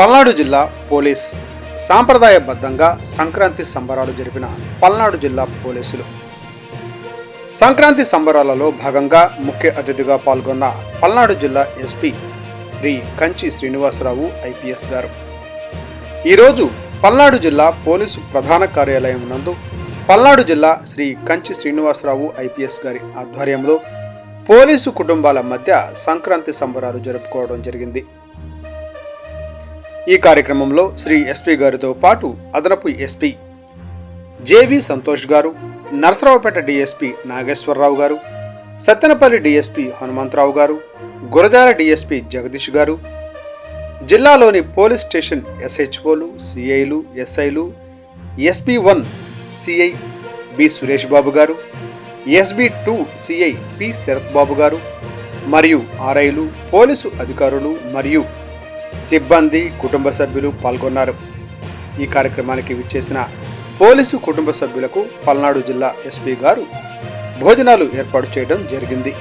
పల్నాడు జిల్లా పోలీస్ సాంప్రదాయబద్ధంగా సంక్రాంతి సంబరాలు జరిపిన పల్నాడు జిల్లా పోలీసులు. సంక్రాంతి సంబరాలలో భాగంగా ముఖ్య అతిథిగా పాల్గొన్న పల్నాడు జిల్లా ఎస్పీ శ్రీ కంచి శ్రీనివాసరావు ఐపీఎస్ గారు. ఈరోజు పల్నాడు జిల్లా పోలీసు ప్రధాన కార్యాలయం నందు పల్నాడు జిల్లా శ్రీ కంచి శ్రీనివాసరావు ఐపీఎస్ గారి ఆధ్వర్యంలో పోలీసు కుటుంబాల మధ్య సంక్రాంతి సంబరాలు జరుపుకోవడం జరిగింది. ఈ కార్యక్రమంలో శ్రీ ఎస్పీ గారితో పాటు అదనపు ఎస్పీ జేవి సంతోష్ గారు నరసరావుపేట డిఎస్పి నాగేశ్వరరావు గారు సత్తెనపల్లి డిఎస్పి హనుమంతరావు గారు గురజాల డిఎస్పి జగదీష్ గారు జిల్లాలోని పోలీస్ స్టేషన్ ఎస్హెచ్ఓలు సిఐలు ఎస్ఐలు SP one CI B Suresh Babu గారు SB two CI P Sharath Babu గారు మరియు ఆర్ఐలు పోలీసు అధికారులు మరియు సిబ్బంది కుటుంబ సభ్యులు పాల్గొన్నారు. ఈ కార్యక్రమానికి విచ్చేసిన పోలీసు కుటుంబ సభ్యులకు పల్నాడు జిల్లా ఎస్పీ గారు భోజనాలు ఏర్పాటు చేయడం జరిగింది.